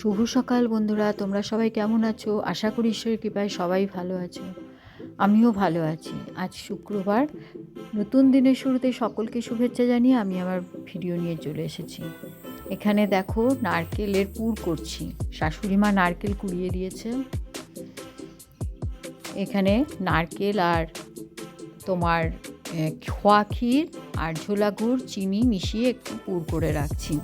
শুভ সকাল বন্ধুরা, তোমরা সবাই কেমন আছো? আশা করি ঈশ্বরের কৃপায় সবাই ভালো আছো। আমিও ভালো আছি। আজ শুক্রবার, নতুন দিনের শুরুতে সকলকে শুভেচ্ছা জানিয়ে আমি আমার ভিডিও নিয়ে চলে এসেছি। এখানে দেখো নারকেলের পুর করছি। শাশুড়ি মা নারকেল কুড়িয়ে দিয়েছে। এখানে নারকেল আর তোমার খোয়া ক্ষীর আর ঝোলা গুড় চিনি মিশিয়ে একটু পুর করে রাখছি।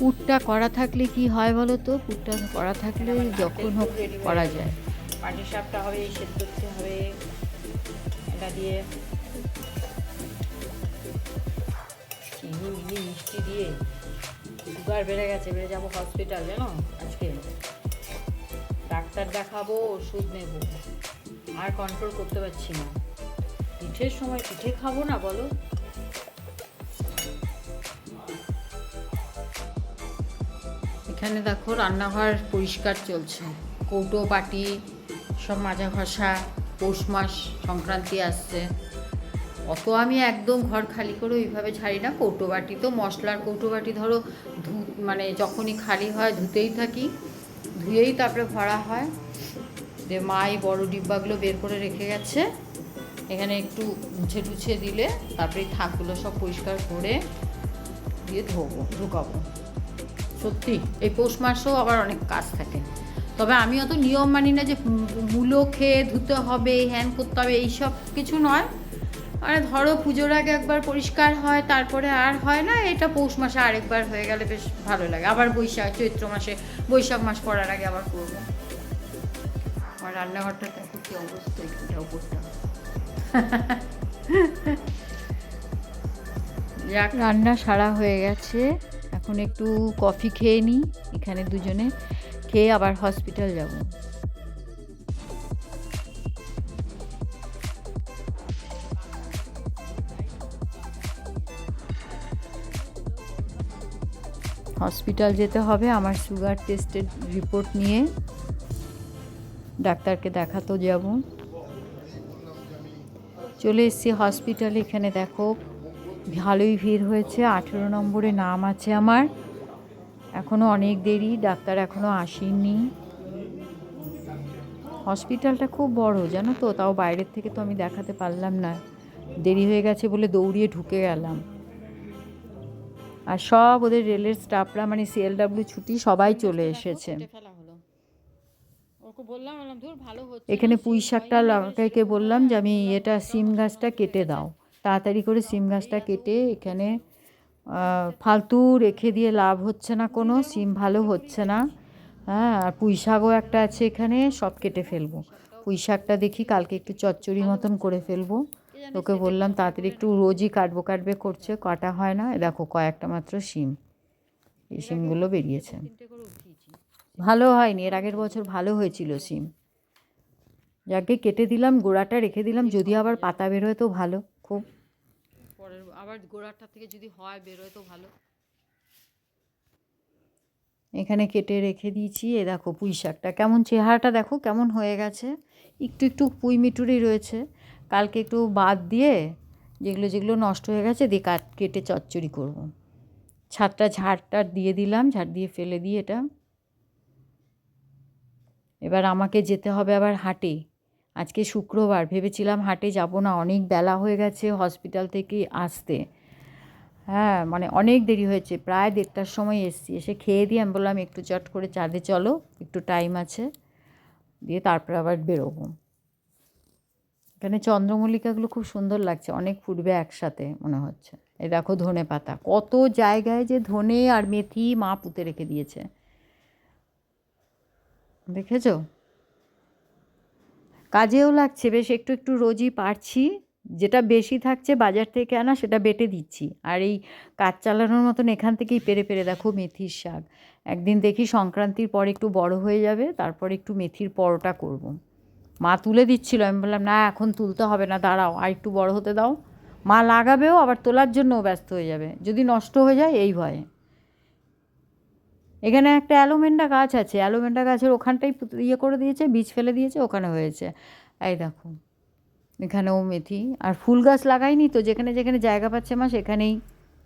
পুরটা করা থাকলে কি হয় বলো তো? পুরটা করা থাকলে যখন হোক করা যায়। পাটি সাপটা হবে সেদ্ধ করতে হবে এটা দিয়ে চিনি মিনি মিষ্টি দিয়ে সুগার বেড়ে গেছে বেড়ে যাব হসপিটাল জানো আজকে। ডাক্তার দেখাবো ওষুধ নেব। আর কন্ট্রোল করতে পারছি না। পিঠের সময় পিঠে খাব না বলো? এখানে দেখো রান্নাঘর পরিষ্কার চলছে। কৌটো পাটি সব মাজা ঘষা, পৌষ মাস সংক্রান্তি আসছে। অত আমি একদম ঘর খালি করে ওইভাবে ঝাড়ি না। কৌটো, বাটি তো মশলার কৌটো, বাটি ধরো ধু মানে যখনই খালি হয় ধুতেই থাকি। ধুয়েই তারপরে ভরা হয়। যে মা এই বড়ো ডিব্বাগুলো বের করে রেখে গেছে। এখানে একটু মুছে টুছে দিলে তারপরে থাকগুলো সব পরিষ্কার করে দিয়ে ধোবো, ঢুকাবো। সত্যি, এই পৌষ মাসেও আবার অনেক কাজ থাকে। তবে আমি অত নিয়ম মানি না যে মূলো খেয়ে ধুতে হবে, হ্যান করতে হবে, এইসব কিছু নয়। মানে ধরো পুজোর আগে একবার পরিষ্কার হয়, তারপরে আর হয় না, এটা পৌষ মাসে আরেকবার হয়ে গেলে বেশ ভালো লাগে। আবার বৈশাখ, চৈত্র মাসে, বৈশাখ মাস পড়ার আগে আবার করব আমার রান্নাঘরটা দেখো কি অবস্থা যাক রান্না সারা হয়ে গেছে। এখন একটু কফি খেয়ে নিই, এখানে দুজনে খেয়ে আবার হসপিটাল যাব। হসপিটাল যেতে হবে, আমার সুগার টেস্টের রিপোর্ট নিয়ে ডাক্তারকে দেখাতেও যাব। চলে এসেছি হসপিটালে এখানে দেখো ভালোই ভিড় হয়েছে আঠেরো নম্বরে নাম আছে আমার। এখনও অনেক দেরি ডাক্তার এখনও আসেননি। হসপিটালটা খুব বড় জানো তো? তাও বাইরের থেকে তো আমি দেখাতে পারলাম না। দেরি হয়ে গেছে বলে দৌড়িয়ে ঢুকে গেলাম। আর সব ওদের রেলের স্টাফরা মানে সিএলডাব্লিউ ছুটি সবাই চলে এসেছে। ভালো হচ্ছে এখানে পুঁই শাকটা লাগাইকে বললাম যে আমি এটা সিম গাছটা কেটে দাও। তাড়াতাড়ি করে সিম গাছটা কেটে এখানে ফালতু রেখে দিয়ে লাভ হচ্ছে না কোনো, সিম ভালো হচ্ছে না। হ্যাঁ আর পুঁই শাকও একটা আছে এখানে, সব কেটে ফেলব। পুঁই শাকটা দেখি কালকে একটু চচ্চড়ি মতন করে ফেলব। তোকে বললাম তাড়াতাড়ি একটু রোজই কাটবো কাটবে করছে, কাটা হয় না। দেখো কয়েকটা মাত্র সিম। এই সিমগুলো বেরিয়েছে। ভালো হয়নি, এর আগের বছর ভালো হয়েছিল সিম। যাকে কেটে দিলাম, গোড়াটা রেখে দিলাম, যদি আবার পাতা বেরোয় তো ভালো। পরের আবার গোড়াটা থেকে যদি হয় বেরোয় তো ভালো। এখানে কেটে রেখে দিয়েছি, এ দেখো পুঁই শাকটা। কেমন চেহারাটা দেখো, কেমন হয়ে গেছে। একটু একটু পুঁই মিটুরি রয়েছে। কালকে একটু বাদ দিয়ে যেগুলো যেগুলো নষ্ট হয়ে গেছে, দিয়ে কাট, কেটে চচ্চড়ি করব। ছাদটা ঝাড়টা দিয়ে দিলাম, ঝাড় দিয়ে ফেলে দিয়ে এটা। এবার আমাকে যেতে হবে আবার হাটে। আজকে শুক্রবার, ভেবেছিলাম হাটে যাব না, অনেক বেলা হয়ে গেছে হসপিটাল থেকে আসতে। হ্যাঁ মানে অনেক দেরি হয়েছে, প্রায় দেড়টার সময় এসছি। এসে খেয়ে দিয়ে আমি বললাম, একটু চট করে চাঁদে চলো, একটু টাইম আছে। দিয়ে তারপরে আবার বেরোবো। এখানে চন্দ্রমল্লিকাগুলো খুব সুন্দর লাগছে, অনেক ফুটবে একসাথে মনে হচ্ছে। এই দেখো ধনে পাতা, কত জায়গায় যে ধনে আর মেথি মা পুঁতে রেখে দিয়েছে। দেখেছ? কাজেও লাগছে, বেশ একটু একটু রোজই পারছি। যেটা বেশি থাকছে বাজার থেকে আনা, সেটা বেটে দিচ্ছি। আর এই কাজ চালানোর মতন এখান থেকেই পেরে পেরে দেখো মেথির শাক। একদিন দেখি সংক্রান্তির পর একটু বড় হয়ে যাবে, তারপর একটু মেথির পরোটা করব। মা তুলে দিচ্ছিল, আমি বললাম, না, এখন তুলতে হবে না, দাঁড়াও, আর একটু বড় হতে দাও। মা লাগাবেও, আবার তোলার জন্যও ব্যস্ত হয়ে যাবে। যদি নষ্ট হয়ে যায়, এই ভয়ে। এখানে একটা অ্যালোমেন্ডা গাছ আছে অ্যালোমেন্ডা গাছের ওখানটাই ইয়ে করে দিয়েছে, বীজ ফেলে দিয়েছে, ওখানে হয়েছে। এই দেখো, এখানেও মেথি, আর ফুল গাছ লাগাইনি তো, যেখানে যেখানে জায়গা পাচ্ছে মা সেখানেই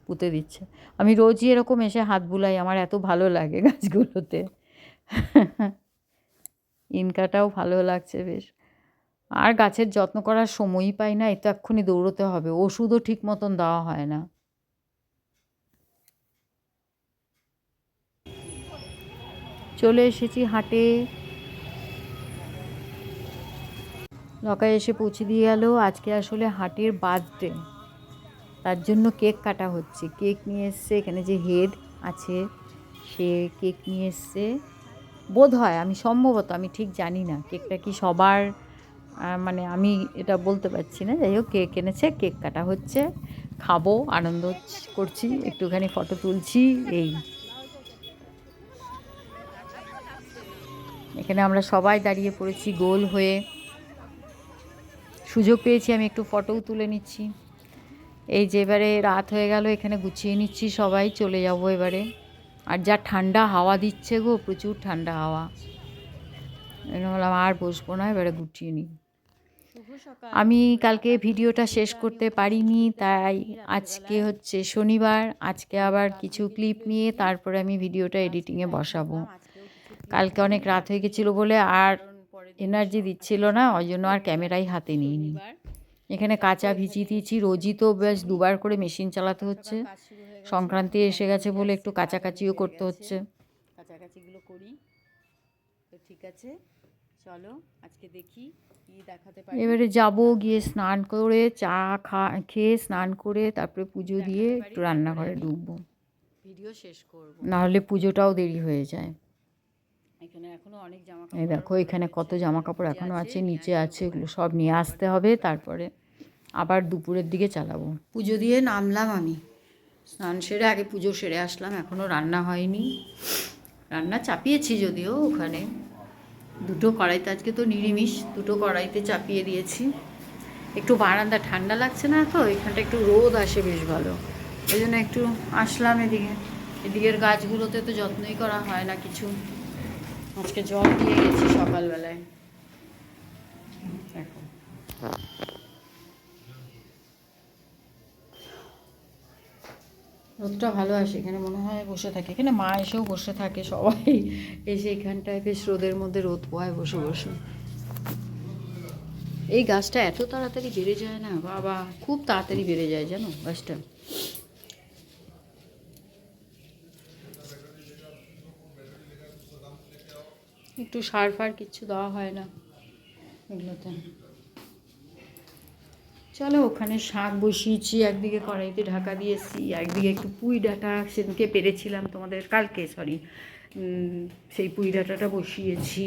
পুঁতে দিচ্ছে। আমি রোজই এরকম এসে হাত বুলাই, আমার এত ভালো লাগে গাছগুলোতে। ইনকাটাও ভালো লাগছে বেশ। আর গাছের যত্ন করার সময়ই পাই না তো এক্ষুনি দৌড়তে হবে, ওষুধও ঠিক মতন দেওয়া হয় না। চলে এসেছি হাটে। লকায় এসে পৌঁছে দিয়ে গেল। আজকে আসলে হাটের বার্থডে। তার জন্য কেক কাটা হচ্ছে। কেক নিয়ে এসছে, এখানে যে হেড আছে, সে কেক নিয়ে এসছে। বোধ হয় আমি সম্ভবত, আমি ঠিক জানি না, কেকটা কি সবার মানে আমি এটা বলতে পারছি না। যাই হোক, কেক এনেছে, কেক কাটা হচ্ছে। খাব, আনন্দ করছি, একটুখানি ফটো তুলছি, এই। এখানে আমরা সবাই দাঁড়িয়ে পড়েছি গোল হয়ে। সুযোগ পেয়েছি আমি একটু ফটোও তুলে নিচ্ছি। এই যে এবারে রাত হয়ে গেল এখানে গুছিয়ে নিচ্ছি সবাই চলে যাব এবারে। আর যা ঠান্ডা হাওয়া দিচ্ছে গো প্রচুর ঠান্ডা হাওয়া। এখানে বললাম আর বসবো না এবারে গুছিয়ে নিই। আমি কালকে ভিডিওটা শেষ করতে পারিনি তাই আজকে হচ্ছে শনিবার। আজকে আবার কিছু ক্লিপ নিয়ে তারপরে আমি ভিডিওটা এডিটিংয়ে বসাবো। কালকে অনেক রাত হয়ে গেছিল বলে আর এনার্জি দিচ্ছিল না ওই জন্য আর ক্যামেরাই হাতে নিইনি। এখানে কাঁচা ভিজিয়ে দিয়েছি রোজই তো বেশ দুবার করে মেশিন চালাতে হচ্ছে। সংক্রান্তি এসে গেছে বলে একটু কাছাকাছিও করতে হচ্ছে। কাছাকাছিগুলো করি। তো ঠিক আছে চলো আজকে দেখি কি দেখাতে পারি। এবারে যাব গিয়ে স্নান করে চা খা খেয়ে স্নান করে তারপরে পুজো দিয়ে একটু রান্নাঘরে ঢুকবো। ভিডিও শেষ করব। নাহলে পুজোটাও দেরি হয়ে যায় এখানে এখনও অনেক জামা এই দেখো এখানে কত জামা কাপড় এখনও আছে নিচে আছে এগুলো সব নিয়ে আসতে হবে তারপরে আবার দুপুরের দিকে চালাবো। পুজো দিয়ে নামলাম আমি। স্নান সেরে আগে পুজো সেরে আসলাম এখনও রান্না হয়নি। রান্না চাপিয়েছি যদিও ওখানে। দুটো কড়াইতে আজকে তো নিরামিষ দুটো কড়াইতে চাপিয়ে দিয়েছি। একটু বারান্দা ঠান্ডা লাগছে না তো এখানটা একটু রোদ আসে বেশ ভালো। ওই জন্য একটু আসলাম এদিকে। এদিকের গাছগুলোতে তো যত্নই করা হয় না কিছু। আজকে জল দিয়ে গেছি সকালবেলায়। দেখো। রোদটা ভালো আসে, এখানে মনে হয় বসে থাকে। এখানে মা এসেও বসে থাকে সবাই। এসে এখানটায় বেশ রোদের মধ্যে রোদ পোয়ায় বসে বসে। এই গাছটা এত তাড়াতাড়ি বেড়ে যায় না? বাবা, খুব তাড়াতাড়ি বেড়ে যায় জানো গাছটা। একটু সার ফার কিচ্ছু দেওয়া হয় না এগুলোতে। চলো, ওখানে শাক বসিয়েছি, একদিকে কড়াইতে ঢাকা দিয়েছি, একদিকে একটু পুঁই ডাঁটা। সেদিনকে পেরেছিলাম তোমাদের, কালকে সরি সেই পুঁই ডাঁটাটা বসিয়েছি।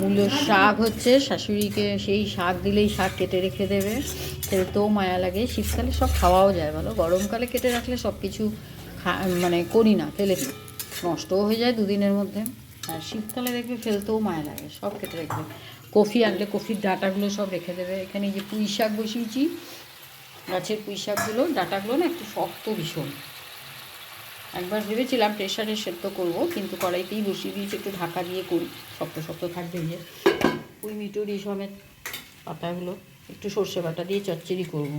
মূল্য শাক হচ্ছে, শাশুড়িকে সেই শাক দিলেই শাক কেটে রেখে দেবে। খেতেও মায়া লাগে। শীতকালে সব খাওয়াও যায় ভালো গরমকালে কেটে রাখলে সব কিছু মানে করি না, ফেলে নষ্টও হয়ে যায় দুদিনের মধ্যে। আর শীতকালে দেখবে ফেলতেও মায়া লাগে, সব কেটে রাখবে কফি আনলে কফির ডাঁটাগুলো সব রেখে দেবে। এখানে যে পুঁই শাক বসিয়েছি, গাছের পুঁই শাকগুলো, ডাটাগুলো না একটু শক্ত ভীষণ। একবার ভেবেছিলাম প্রেশারে সেদ্ধ করব, কিন্তু কড়াইতেই বসিয়ে দিয়েছি, একটু ঢাকা দিয়ে করি। শক্ত শক্ত থাকবে যে। ওই মিটুরি সমেত পাতাগুলো, একটু সর্ষে বাটা দিয়ে চচ্চড়ি করব।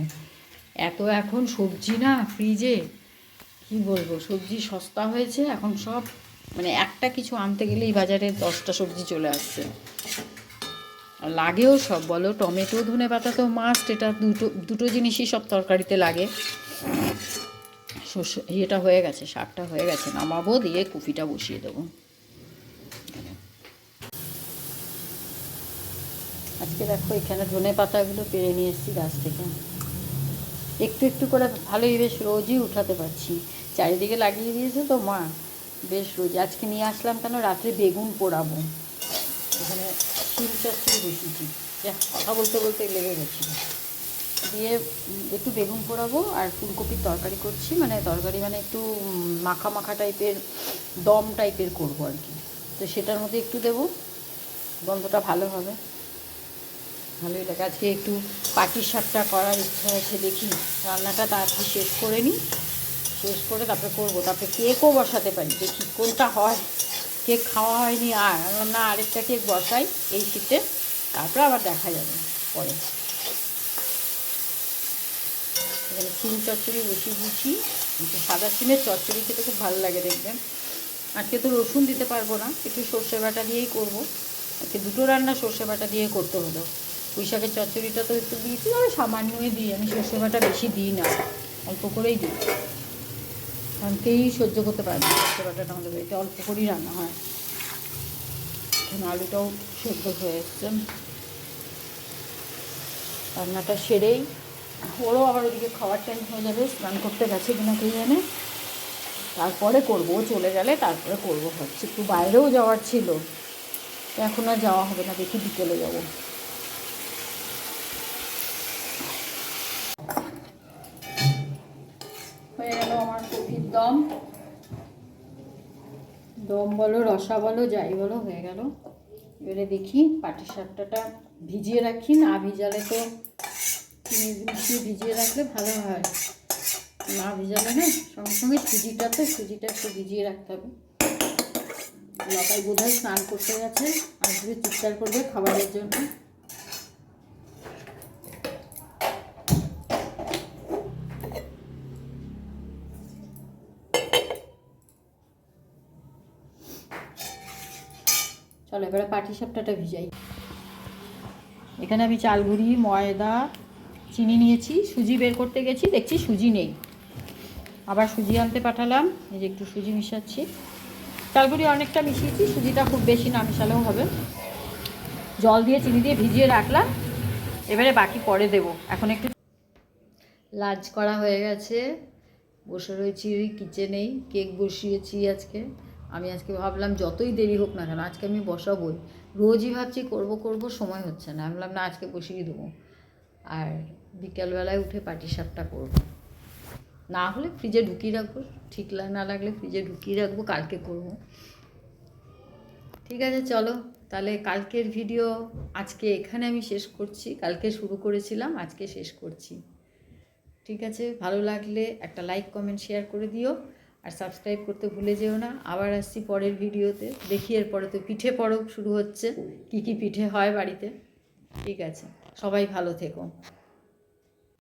এত এখন সবজি না ফ্রিজে কি বলব? সবজি সস্তা হয়েছে, এখন সব মানে একটা কিছু আনতে গেলেই বাজারে দশটা সবজি চলে আসছে। আর লাগেও সব, বলো টমেটো ধনে পাতা তো মাস্ট এটা দুটো দুটো জিনিসই সব তরকারিতে লাগে। শস্য ইয়েটা হয়ে গেছে, শাকটা হয়ে গেছে, নামাবো, দিয়ে কফিটা বসিয়ে দেবো। আজকে দেখো এখানে ধনে পাতাগুলো পেরে নিয়ে এসেছি গাছ থেকে। একটু একটু করে ভালোই বেশ রোজই উঠাতে পারছি। চারিদিকে লাগিয়ে দিয়েছে তো মা, বেশ রোজ। আজকে নিয়ে আসলাম কেন? রাত্রে বেগুন পোড়াবো। এখানে শিম চাচ্ছি বসিয়েছি। যা কথা বলতে বলতে লেগে গেছিল। দিয়ে একটু বেগুন পোড়াবো আর ফুলকপির তরকারি করছি। মানে তরকারি মানে একটু মাখা মাখা টাইপের, দম টাইপের করব আর কি। তো সেটার মধ্যে একটু দেবো, গন্ধটা ভালো হবে। ভালোই লাগে আজকে একটু পাটির শাকটা করার ইচ্ছা আছে দেখি। রান্নাটা তাড়াতাড়ি শেষ করে নিই। শেষ করে তারপরে করব। তারপরে কেকও বসাতে পারি। দেখি কোনটা হয়। কেক খাওয়া হয়নি আর, না আরেকটা কেক বসাই এই শীতে। তারপরে আবার দেখা যাবে পরে। এখানে সিম চচ্চড়ি দিয়েছি কিন্তু সাদা সিমের চচ্চড়ি খেতে খুব ভালো লাগে দেখবেন। আজকে তো রসুন দিতে পারব না, একটু সর্ষে বাটা দিয়েই করব। আজকে দুটো রান্না সর্ষে বাটা দিয়ে করতে হলো। শাকের চচ্চড়িটা তো একটু দিয়েছি, তবে সামান্যই দিই, আমি সর্ষে বাটা বেশি দিই না, অল্প করেই দিই। কেউই সহ্য করতে পারে না সর্ষে বাটাটা, আমাদের বাড়িতে অল্প করেই রান্না হয়। এখানে আলুটাও সেদ্ধ হয়ে এসছে। রান্নাটা সেরেই ওরও আবার ওদিকে খাওয়ার টাইম হয়ে যাবে, স্নান করতে গেছে কিনা কে জানে। তারপরে করব, চলে গেলে তারপরে করব ভাবছি। একটু বাইরেও যাওয়ার ছিল। এখন আর যাওয়া হবে না, দেখি বিকেলে যাব। হয়ে গেল আমার কপির দম। দম বলো, রসা বলো, যাই বলো, হয়ে গেল। এবারে দেখি পাটি সাপটাটা ভিজিয়ে রাখি, না ভিজালে তো চিনি মিশিয়ে ভিজিয়ে রাখলে ভালো হয়। না ভিজালে না সঙ্গে সঙ্গে সুজিটা তো, সুজিটা একটু ভিজিয়ে রাখতে হবে। লতাই বোধহয় স্নান করতে গেছে আসবে চিৎকার করবে খাবারের জন্য। চলো এবারে পাটি সাপটাটা ভিজাই। এখানে আমি চাল গুঁড়ি ময়দা চিনি নিয়েছি, সুজি বের করতে গেছি, দেখছি সুজি নেই। আবার সুজি আনতে পাঠালাম, এই যে একটু সুজি মিশাচ্ছি। চালগুড়ি অনেকটা মিশিয়েছি, সুজিটা খুব বেশি না মিশালেও হবে। জল দিয়ে চিনি দিয়ে ভিজিয়ে রাখলাম, এবারে বাকি পরে দেব। এখন একটু লাঞ্চ করা হয়ে গেছে। বসে রয়েছি কিচেনেই কেক বসিয়েছি আজকে। আমি আজকে ভাবলাম যতই দেরি হোক না কেন, আজকে আমি বসাবোই। রোজই ভাবছি করব করব, সময় হচ্ছে না। আমি ভাবলাম না, আজকে বসিয়ে দেবো। আর বিকেলবেলায় উঠে পাটি সাপটা করব। না হলে ফ্রিজে ঢুকিয়ে রাখব, ঠিক না লাগলে ফ্রিজে ঢুকিয়ে রাখব, কালকে করব। ঠিক আছে, চলো। তাহলে কালকের ভিডিও আজকে এখানে আমি শেষ করছি। কালকে শুরু করেছিলাম, আজকে শেষ করছি। ঠিক আছে, ভালো লাগলে একটা লাইক, কমেন্ট, শেয়ার করে দিও। আর সাবস্ক্রাইব করতে ভুলে যেও না। আবার আসছি পরের ভিডিওতে। দেখি এরপরে তো পিঠে পরব শুরু হচ্ছে। কি কি পিঠে হয় বাড়িতে। ঠিক আছে, সবাই ভালো থেকো।